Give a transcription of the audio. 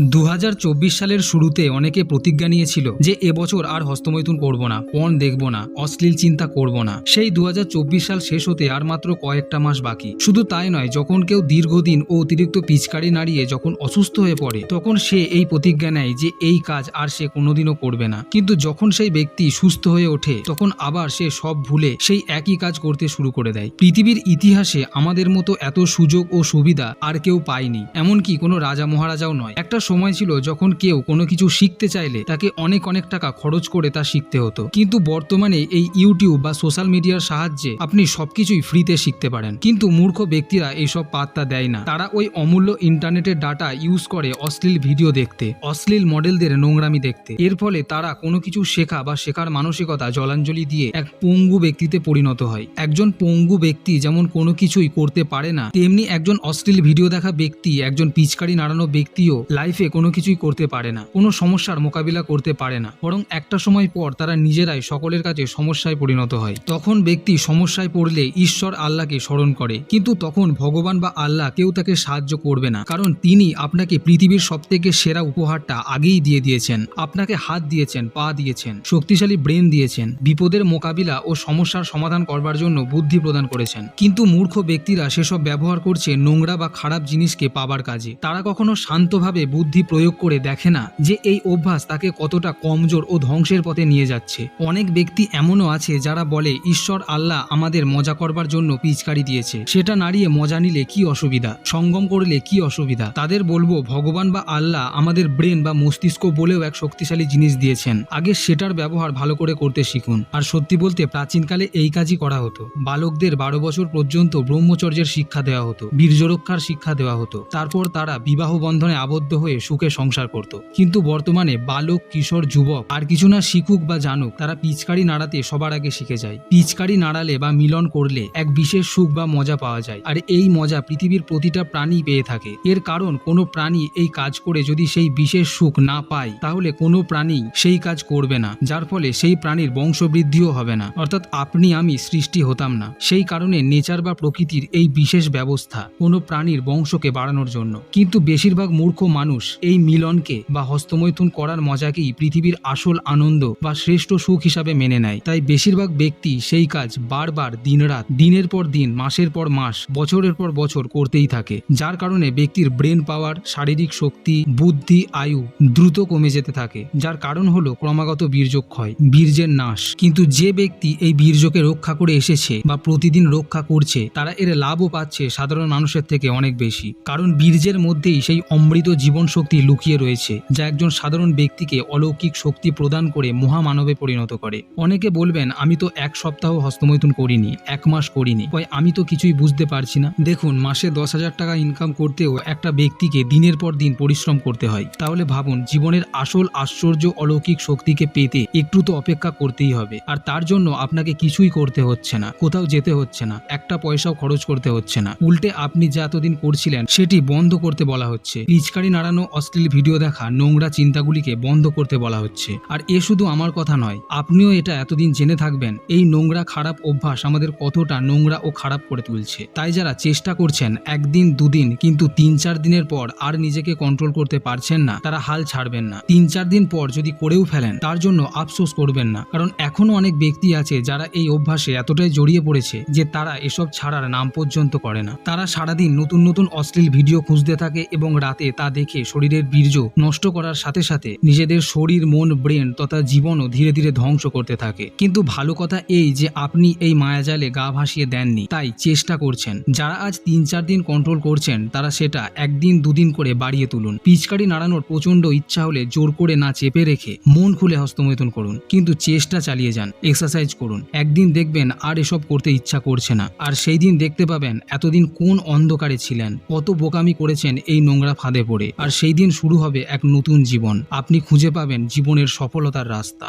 দু হাজার চব্বিশ সালের শুরুতে অনেকে প্রতিজ্ঞা নিয়েছিল যে এবছর আর হস্তমৈথুন করব না, পণ দেখব না, অশ্লীল চিন্তা করব না। সেই দু হাজার চব্বিশ সাল শেষ হতে আর মাত্র কয়েকটা মাস বাকি। শুধু তাই নয়, যখন কেউ দীর্ঘদিন ও অতিরিক্ত পিচকারি নাড়িয়ে যখন অসুস্থ হয়ে পড়ে, তখন সে এই প্রতিজ্ঞা নেয় যে এই কাজ আর সে কোনোদিনও করবে না। কিন্তু যখন সেই ব্যক্তি সুস্থ হয়ে ওঠে, তখন আবার সে সব ভুলে সেই একই কাজ করতে শুরু করে দেয়। পৃথিবীর ইতিহাসে আমাদের মতো এত সুযোগ ও সুবিধা আর কেউ পায়নি। এমনকি কোনো রাজা মহারাজাও নয়। একটা সময় ছিল যখন কেউ কোনো কিছু শিখতে চাইলে তাকে অনেক অনেক টাকা খরচ করে তা শিখতে হতো। কিন্তু বর্তমানে এই ইউটিউব বা সোশ্যাল মিডিয়ার সাহায্যে আপনি সবকিছুই ফ্রিতে শিখতে পারেন। কিন্তু মূর্খ ব্যক্তিরা এইসব পাত্তা দেয় না। তারা ওই অমূল্য ইন্টারনেটের ডাটা ইউজ করে অশ্লীল ভিডিও দেখতে, অশ্লীল মডেলদের নোংরামি দেখতে। এর ফলে তারা কোনো কিছু শেখা বা শেখার মানসিকতা জলাঞ্জলি দিয়ে এক পঙ্গু ব্যক্তিতে পরিণত হয়। একজন পঙ্গু ব্যক্তি যেমন কোনো কিছুই করতে পারে না, তেমনি একজন অশ্লীল ভিডিও দেখা ব্যক্তি, একজন পিচকারি নাড়ানো ব্যক্তিও লাইফে কোনো কিছুই করতে পারে না, কোনো সমস্যার মোকাবিলা করতে পারে না। বরং একটা সময় পর তারা নিজেরাই সকলের কাছে সমস্যায় পরিণত হয়। তখন ব্যক্তি সমস্যায় পড়লে ঈশ্বর আল্লাহকে স্মরণ করে। কিন্তু তখন ভগবান বা আল্লাহ কেউ তাকে সাহায্য করবে না। কারণ তিনি আপনাকে পৃথিবীর সবথেকে সেরা উপহারটা আগেই দিয়ে দিয়েছেন। আপনাকে হাত দিয়েছেন, পা দিয়েছেন, শক্তিশালী ব্রেন দিয়েছেন, বিপদের মোকাবিলা ও সমস্যার সমাধান করবার জন্য বুদ্ধি প্রদান করেছেন। কিন্তু মূর্খ ব্যক্তিরা সেসব ব্যবহার করছে নোংরা বা খারাপ জিনিসকে পাবার কাজে। তারা কখনো শান্তভাবে বুদ্ধি প্রয়োগ করে দেখে না যে এই অভ্যাস তাকে কতটা কমজোর ও ধ্বংসের পথে নিয়ে যাচ্ছে। অনেক ব্যক্তি এমনও আছে যারা বলে, ঈশ্বর আল্লাহ আমাদের মজা করবার জন্য পিচকারি দিয়েছে। সেটা নাড়িয়ে মজা নিলে কি অসুবিধা? সঙ্গম করলে কি অসুবিধা? তাদের বলব, ভগবান বা আল্লাহ আমাদের ব্রেন বা মস্তিষ্ক বলেও এক শক্তিশালী জিনিস দিয়েছেন। আগে সেটার ব্যবহার ভালো করে করতে শিখুন। আর সত্যি বলতে, প্রাচীনকালে এই কাজই করা হতো। বালকদের বারো বছর পর্যন্ত ব্রহ্মচর্যের শিক্ষা দেওয়া হতো, বীর্যরক্ষার শিক্ষা দেওয়া হতো। তারপর তারা বিবাহ বন্ধনে আবদ্ধ হয়ে সুখে সংসার করত। কিন্তু বর্তমানে বালক, কিশোর, যুবক, আর কিছু না শিখুক বা জানুক, তারা পিচকারি নাড়াতে সবার আগে শিখে যায়। পিচকারি নাড়ালে বা মিলন করলে এক বিশেষ সুখ বা মজা পাওয়া যায়। আর এই মজা পৃথিবীর প্রতিটা প্রাণী পেয়ে থাকে। এর কারণ, কোনো প্রাণী এই কাজ করে যদি সেই বিশেষ সুখ না পায়, তাহলে কোনো প্রাণী সেই কাজ করবে না। যার ফলে সেই প্রাণীর বংশবৃদ্ধিও হবে না। অর্থাৎ আপনি, আমি সৃষ্টি হতাম না। সেই কারণে নেচার বা প্রকৃতির এই বিশেষ ব্যবস্থা কোনো প্রাণীর বংশকে বাড়ানোর জন্য। কিন্তু বেশিরভাগ মূর্খ মানুষ এই মিলনকে বা হস্তমৈথুন করার মজাকেই পৃথিবীর আসল আনন্দ বা শ্রেষ্ঠ সুখ হিসাবে মেনে নেয়। তাই বেশিরভাগ ব্যক্তি সেই কাজ বারবার দিনরাত, দিনের পর দিন, মাসের পর মাস, বছরের পর বছর করতেই থাকে। যার কারণে ব্যক্তির ব্রেন পাওয়ার, শারীরিক শক্তি, বুদ্ধি, আয়ু দ্রুত কমে যেতে থাকে। যার কারণ হলো ক্রমাগত বীর্যক্ষয়, বীর্যের নাশ। কিন্তু যে ব্যক্তি এই বীর্যকে রক্ষা করে এসেছে বা প্রতিদিন রক্ষা করছে, তারা এর লাভও পাচ্ছে সাধারণ মানুষের থেকে অনেক বেশি। কারণ বীর্যের মধ্যেই সেই অমৃত জীবন শক্তি লুকিয়ে রয়েছে, যা একজন সাধারণ ব্যক্তিকে অলৌকিক শক্তি প্রদান করে মহামানবে পরিণত করে। অনেকে বলবেন, আমি তো এক সপ্তাহ হস্তমৈথুন করিনি, এক মাস করিনি। কয়, আমি তো কিছুই বুঝতে পারছি না। দেখুন, মাসে দশ হাজার টাকা ইনকাম করতেও একটা ব্যক্তিকে দিনের পর দিন পরিশ্রম করতে হয়। তাহলে ভাবুন, জীবনের আসল আশ্চর্য অলৌকিক শক্তিকে পেতে একটু তো অপেক্ষা করতেই হবে। আর তার জন্য আপনাকে কিছুই করতে হচ্ছে না, কোথাও যেতে হচ্ছে না, একটা পয়সাও খরচ করতে হচ্ছে না। উল্টে আপনি যা এতদিন করছিলেন, সেটি বন্ধ করতে বলা হচ্ছে। পিচকারি নাড়ানো অশ্লীল ভিডিও দেখা নোংরা চিন্তাগুলিকে বন্ধ করতে বলা হচ্ছে। আর এ শুধু আমার কথা নয়, আপনিও এটা এতদিন জেনে থাকবেন, এই নোংরা খারাপ অভ্যাস আমাদের কতটা নোংরা ও খারাপ করে তুলছে। তাই যারা চেষ্টা করছেন একদিন, দুদিন, কিন্তু তিন চার দিনের পর আর নিজেকে কন্ট্রোল করতে পারছেন না, তারা হাল ছাড়বেন না। তিন চার দিন পর যদি করেও ফেলেন, তার জন্য আফসোস করবেন না। কারণ এখনও অনেক ব্যক্তি আছে যারা এই অভ্যাসে এতটাই জড়িয়ে পড়েছে যে তারা এসব ছাড়ার নাম পর্যন্ত করে না। তারা সারাদিন নতুন নতুন অশ্লীল ভিডিও খুঁজতে থাকে এবং রাতে তা দেখে শরীরের বীর্য নষ্ট করার সাথে সাথে নিজেদের শরীর, মন, ব্রেন তথা জীবনও ধীরে ধীরে ধ্বংস করতে থাকে। কিন্তু ভালো কথা এই যে আপনি এই মায়াজালে গা ভাসিয়ে দেননি, তাই চেষ্টা করছেন। যারা আজ তিন চার দিন কন্ট্রোল করছেন, তারা সেটা একদিন, দুদিন করে বাড়িয়ে তুলুন। পিচকারি নাড়ানোর প্রচণ্ড ইচ্ছা হলে জোর করে না চেপে রেখে মন খুলে হস্তমৈথুন করুন। কিন্তু চেষ্টা চালিয়ে যান এক্সারসাইজ করুন। একদিন দেখবেন আর এসব করতে ইচ্ছা করছে না। আর সেই দিন দেখতে পাবেন এতদিন কোন অন্ধকারে ছিলেন, কত বোকামি করেছেন এই নোংরা ফাঁদে পড়ে। আর সেই দিন শুরু হবে এক নতুন জীবন। আপনি খুঁজে পাবেন জীবনের সফলতার রাস্তা।